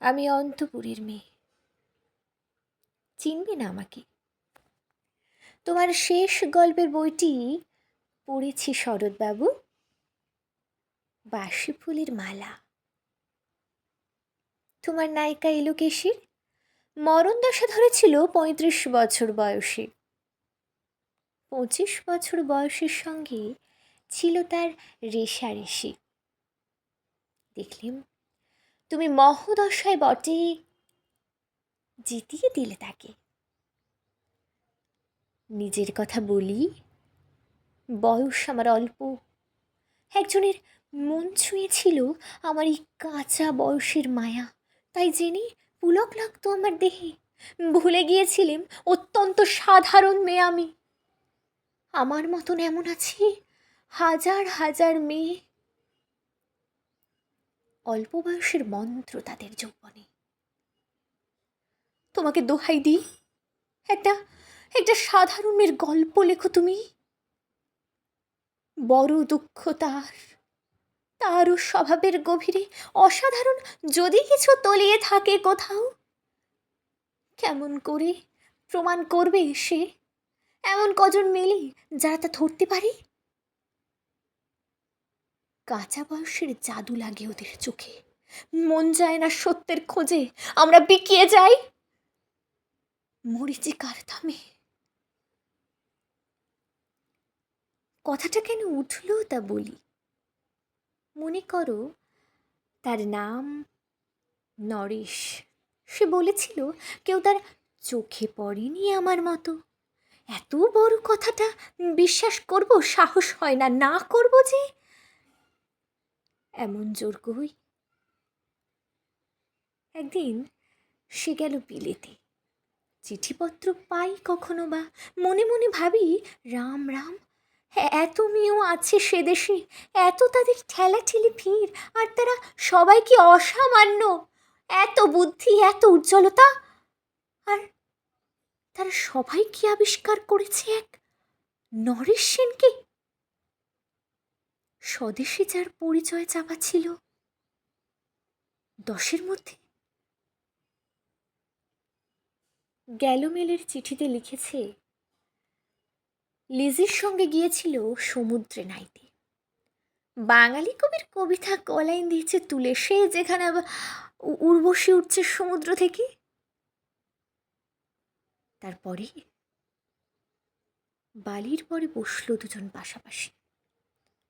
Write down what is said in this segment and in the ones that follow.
আমি অন্তপুরীর মেয়ে। চিনবে না আমাকে? তোমার শেষ গল্পের বইটি পড়েছি শরৎবাবু। বাসি ফুলের মালা। তোমার নায়িকা এলোকেশির মরণ দশা ধরেছিল পঁয়ত্রিশ বছর বয়সে। পঁচিশ বছর বয়সের সঙ্গে ছিল তার রেশারেশি। দেখলেম তুমি মহোদশায় বটে। জিতিয়ে দিলে তাকে। নিজের কথা বলি, বয়স আমার অল্প। একজনের মন ছুঁয়েছিল আমার এই কাঁচা বয়সের মায়া। তাই জেনে পুলক লাগতো আমার দেহে। ভুলে গিয়েছিলাম অত্যন্ত সাধারণ মেয়ে আমি। আমার মতন এমন আছে হাজার হাজার মেয়ে অল্প বয়সের মন্ত্র তাদের যৌবনে। তোমাকে দোহাই দিই, একটা একটা সাধারণ মেয়ের গল্প লেখো তুমি। বড় দুঃখ তার, তারও স্বভাবের গভীরে অসাধারণ যদি কিছু তলিয়ে থাকে কোথাও। কেমন করে প্রমাণ করবে সে? এমন কজন মেলে যারা তা ধরতে পারে? কাঁচা বয়সের জাদু লাগে ওদের চোখে। মন যায় না সত্যের খোঁজে, আমরা বিকিয়ে যাই। মরিচিকার থামে? কথাটা কেন উঠল তা বলি। মনে করো, তার নাম নরেশ। সে বলেছিল, কেউ তার চোখে পড়েনি আমার মতো। এত বড় কথাটা বিশ্বাস করব, সাহস হয় না না করব যে এমন জোর কই? একদিন সে গেল বিলেতে। চিঠিপত্র পাই কখনো বা? মনে মনে ভাবি রাম রাম হ্যাঁ, এত মেয়েও আছে সে দেশে। এত তাদের ঠেলাঠেলি ভিড় আর তারা সবাই কি অসামান্য? এত বুদ্ধি এত উজ্জ্বলতা? আর তারা সবাই কি আবিষ্কার করেছে এক নরেশ সেনকে? স্বদেশে যার পরিচয় চাপা ছিল। দশের মধ্যে। গ্যালোমেলের চিঠিতে লিখেছে, লিজির সঙ্গে গিয়েছিল সমুদ্রে নাইতে। বাঙালি কবির কবিতা কলাইন দিয়েছে তুলে, সে যেখানে উর্বশী উঠছে সমুদ্র থেকে। তারপরে বালির পরে বসল দুজন পাশাপাশি।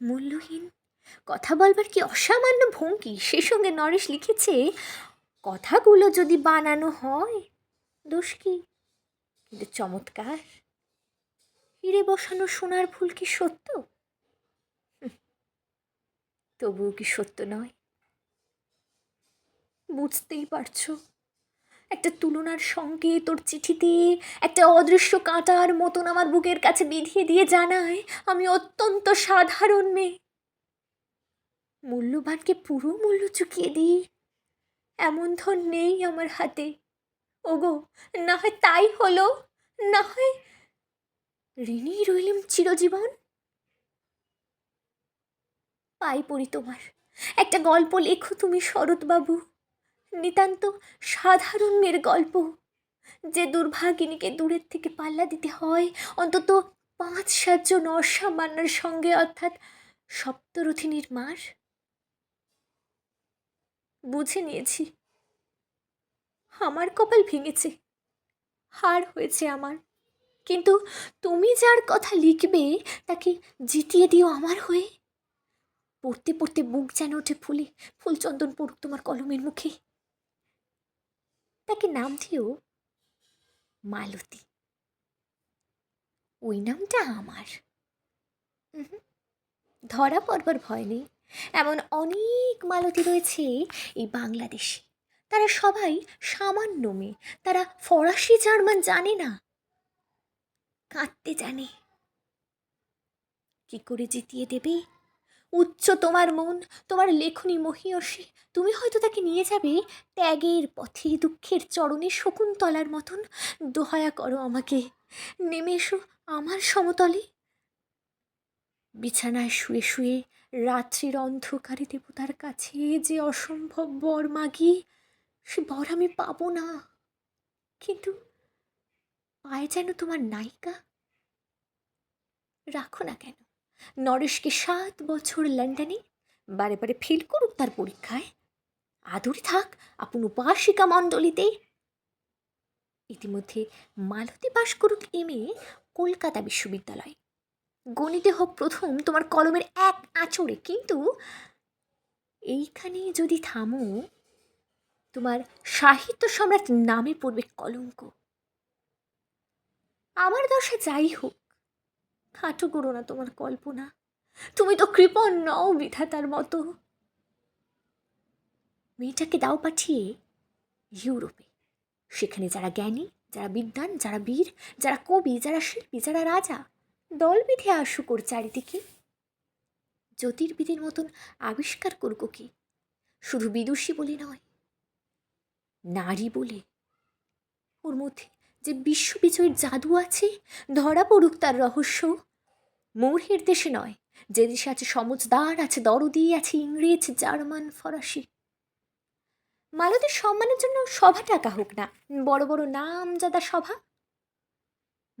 মূল্যহীন? কথা বলবার কি অসামান্য ভঙ্গি? সে সঙ্গে নরেশ লিখেছে, কথাগুলো যদি বানানো হয়, দোষ কি? কিন্তু চমৎকার। হিরে বসানো সোনার ফুল কি সত্য? তবুও কি সত্য নয়। বুঝতেই পারছ। একটা তুলনার সঙ্গে তোর চিঠিতে একটা অদৃশ্য কাঁটার মতন আমার বুকের কাছে বিধিয়ে দিয়ে জানায়, আমি অত্যন্ত সাধারণ মেয়ে। মূল্যবানকে পুরো মূল্য চুকিয়ে দিই। এমন ধন নেই আমার হাতে। ওগো, না হয় তাই হলো, না হয় ঋণী রইলেম চিরজীবন? পাই পড়ি তোমার। একটা গল্প লেখো তুমি শরৎবাবু। নিতান্ত সাধারণ মেয়ের গল্প। যে দুর্ভাগিনীকে দূরের থেকে পাল্লা দিতে হয়, অন্তত পাঁচ সাতজন অসামান্যর সঙ্গে, অর্থাৎ সপ্তরথিনীর মার বুঝে নিয়েছি। আমার কপাল ভেঙেছে। হার হয়েছে আমার। কিন্তু তুমি যার কথা লিখবে, তাকে জিতিয়ে দিও আমার হয়ে। পড়তে পড়তে বুক যেন ওঠে ফুলে, ফুলচন্দন পড়ুক তোমার কলমের মুখে। তাকে নাম দিও মালতী। ওই নামটা আমার। ধরা পড়বার ভয় নেই। এমন অনেক মালতী রয়েছে এই বাংলাদেশে। তারা সবাই সামান্য মেয়ে। তারা ফরাসি, জার্মান জানে না। কাঁদতে জানে। কি করে জিতিয়ে দেবে? উচ্চ তোমার মন, তোমার লেখনী মহিয়সী। তুমি হয়তো তাকে নিয়ে যাবে ত্যাগের পথে, দুঃখের চরণে শকুন্তলার মতন। দোহায়া করো আমাকে। নেমে এসো আমার সমতলে। বিছানায় শুয়ে শুয়ে রাত্রির অন্ধকারে দেবতার কাছে যে অসম্ভব বর মাগি, সে বর আমি পাবো না। কিন্তু পায়ে যেন তোমার নায়িকা। রাখো না কেন। নরেশকে সাত বছর লন্ডনে বারে বারে ফেল করুক তার পরীক্ষায়। আদরে থাক, আপন উপাসিকা মণ্ডলীতে। ইতিমধ্যে মালতী পাশ করুক এম এ কলকাতা বিশ্ববিদ্যালয়। গণিতে হোক প্রথম, তোমার কলমের এক আঁচড়ে। কিন্তু এইখানে যদি থামো, তোমার সাহিত্য সম্রাট নামে পড়বে কলঙ্ক। আমার দশা যাই হোক খাটো করো না তোমার কল্পনা। তুমি তো কৃপণ নও বিধাতার মতো। মেয়েটাকে দাও পাঠিয়ে ইউরোপে। সেখানে যারা জ্ঞানী, যারা বিদ্বান, যারা বীর, যারা কবি, যারা শিল্পী, যারা রাজা, দল বিধে আসুক চারিদিকে। জ্যোতির্বিদের মতন আবিষ্কার করব কি শুধু বিদুষী বলে নয়, নারী বলে। ওর মধ্যে যে বিশ্ববিজয়ের জাদু আছে, ধরা পড়ুক তার রহস্য। মূর্হের দেশে নয়, যে দেশে আছে সমজদার আছে দরদি, আছে ইংরেজ, জার্মান, ফরাসি। মালতীর সম্মানের জন্য সভা টাকা হোক না, বড় বড় নাম যাদা সভা।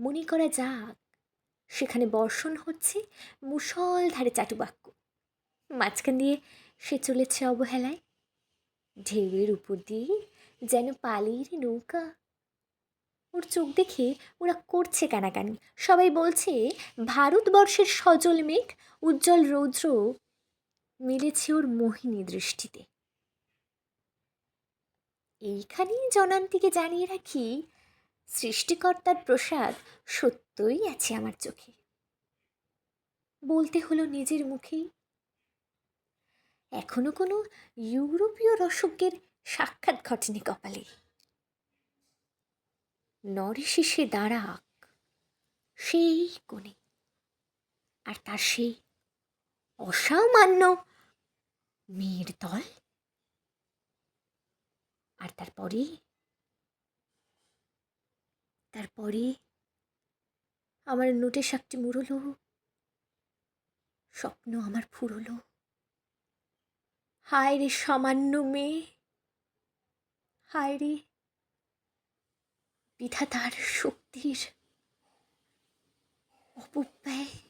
মনে করা যাক, সেখানে বর্ষণ হচ্ছে মুসলধারে চাটুবাক্য। মাঝখান দিয়ে সে চলেছে অবহেলায়। ঢেউয়ের উপর দিয়ে যেন পালির নৌকা ওর চোখ দেখে ওরা করছে কানাকানি। সবাই বলছে, ভারতবর্ষের সজল মেঘ, উজ্জ্বল রৌদ্র মিলেছে ওর মোহিনী দৃষ্টিতে। এইখানেই জনান্তিকে জানিয়ে রাখি, সৃষ্টিকর্তার প্রসাদ সত্যই আছে আমার চোখে। বলতে হলো নিজের মুখেই, এখনও কোনো ইউরোপীয় রসজ্ঞের সাক্ষাৎ ঘটেনি কপালে। নরেশে দাঁড়াক সেই কোণে। আর তার সেই অসামান্য মেয়ের দল। আর তারপরে তারপরে আমার নোটে শাকটি মুড়লো। স্বপ্ন আমার ফুরলো। হায় রে সামান্য মেয়ে। হায় রে 比他大的手低着。我不背。